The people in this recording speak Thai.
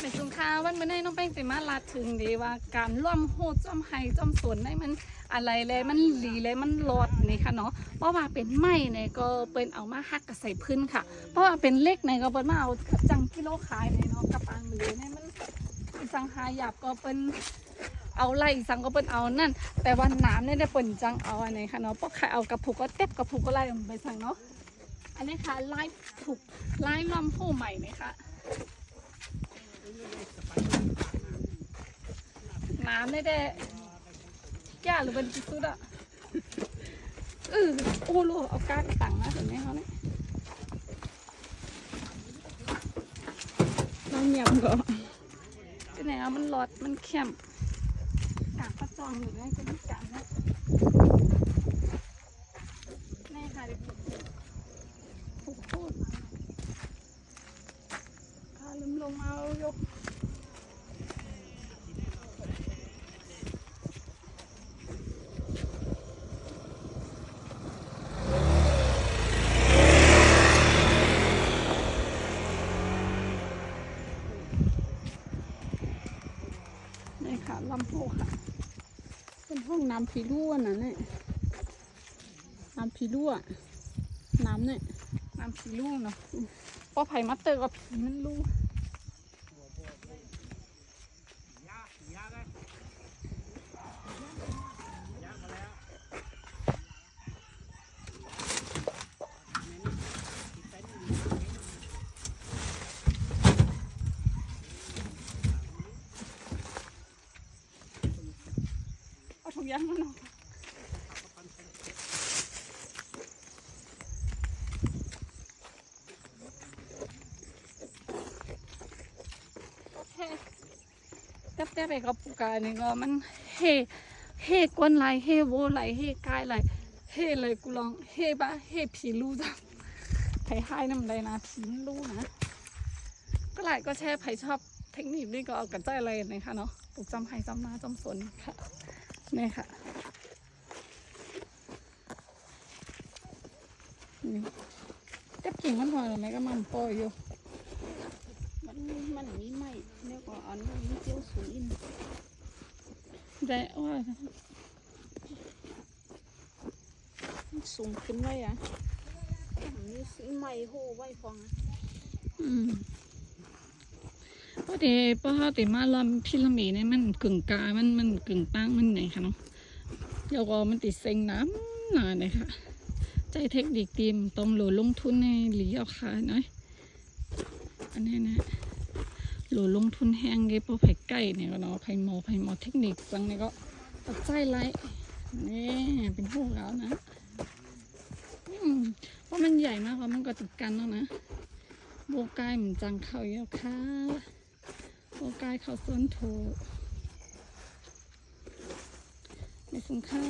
เป็นสุนค้าวันเมื่อไหร่น้องแป้งไปมาลาดถึงดีว่าการร่วมโหดจอมไห้จอมสวนได้มันอะไรเลยมันหลีเลยมันรอดนี่ค่ะเนาะเพราะว่าเป็นไม้เนี่ยก็เป็นเอามาหักกับใส่พื้นค่ะ เพราะว่าเป็นเล็กเนี่ยก็เป็นมาเอาจังกิโลขายเนี่ยเนาะกับอังเลยเนี่ยมันจังหาหยาบก็เป็นเอาไล่สังก็เป็นเอานั่น แต่ว่าน้ำเนี่ยได้เป็นจังเอาอันไหนค่ะเนาะเพราะใครเอากระปุกก็เต็บกระปุกก็ไล่ไปสั่งเนาะอันนี้ค่ะไล่ถูกไล่ลำผู้ใหม่นี่ค่ะ น้ำได้แต่ย่าหรือเป็นจิสุดอะเออโอ้โหเอาก้านตังนะเห็นไหมเขาเนี่ยน้ำยำก็ที่ไหนเอามันหลอดมันเข้มกางประจองอยู่นะจะมีกางนะแม่ค่ะเด็กผูกพูดพาลืมลงเอายก นี่ ค่ะลำโพงค่ะ เป็นห้องน้ำผีรั่วนะเนี่ยน้ำผีรั่วน้ำเนี่ยน้ำผีรั่วเนาะเพราะไผ่มาเตอร์กับผีมันรั่ว เอาถุงยางมาหน่อยเฮ้แทบๆไปกับปูกาเนี่ก็มันเฮ่เฮ่กวนไหลเฮ่โวไหลเฮ่กายไหลเฮ่เลยกูลองเฮ่บ้าเฮ่ผีรู้จังไผ่ให้น้ำใดนะผีรู้นะก็หลายก็แชร์ไผ่ชอบเทคนิคนี้ก็เอากันใจอะไรนะคะเนาะปลูกจำไผ่จำนาจำสนค่ะ นี่ค่ะนี่เก็บกิ่งมันพอหรือไม่ก็มันปล่อยอยู่ มันมันมีไหมเนี่ยก็อันนี้มีเจียวสุยอินได้ว่ามันสูงขึ้นไว้อะอันนี้สีไหมโหไว้ฟองอะอืมเพราะเดเพราะเขาแต่มาลำพิลามีเนี่ยมันกึ่งกลางมันมันกึ่งตั้งมันไหนคะเนาะเดี๋ยวก็มันติดเซ็งน้ำหนาเลยค่ะ ใจเทคนิคดีมต้องหลลงทุนในหลีเอาขาหน่อยอันนี้นะหลลงทุนแห้งเก็บเอไผ่ไก่เนี่ยก็เนาะไผ่หมอไผ่หมอเทคนิคจังเนี่ยก็ตัดใจไรนี่เป็นพวกแล้วนะอืมเพราะมันใหญ่มากเพราะมันก็ติดกันแล้วนะโบกายเหมือนจังเขาเยอะค่ะ โอกายเขาส้นโถในสุนค่า